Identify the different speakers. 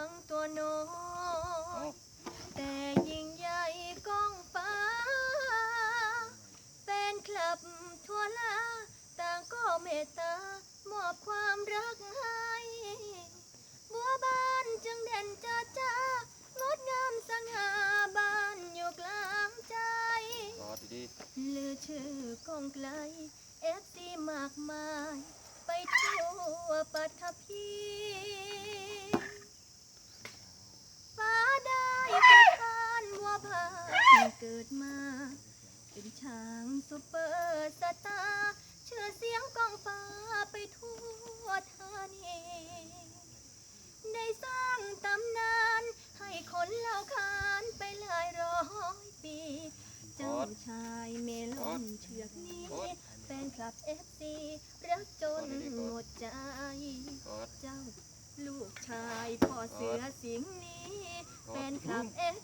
Speaker 1: ทั้งตัวน้อยแต่ยิ่งใหญ่ก้องฟ้าแฟนคลับทั่วลาต่างก็เมตตามอบความรักให้ บัวบานจึงเด่นจ้าจ้างดงามสง่าบานอยู่กลางใจ
Speaker 2: กอดดี
Speaker 1: ลือชื่อกองไกลเอฟซีมากมาย ไปทั่วปัทภีฟ้าได้ประทานวัวพาน เกิดมา เป็นช้างซุปเปอร์สตาร์เชื่อเสียงกองฟ้าไปทั่วธานีได้สร้างตำนาน ให้คนเล่าขานไปหลายร้อยปี เจ้าชายเมลอนเชือกนี้แฟนคลับเอฟซีรักจนหมดใจ เจ้าลูกชายพ่อเสือสิงนี้แฟนคลับเอฟ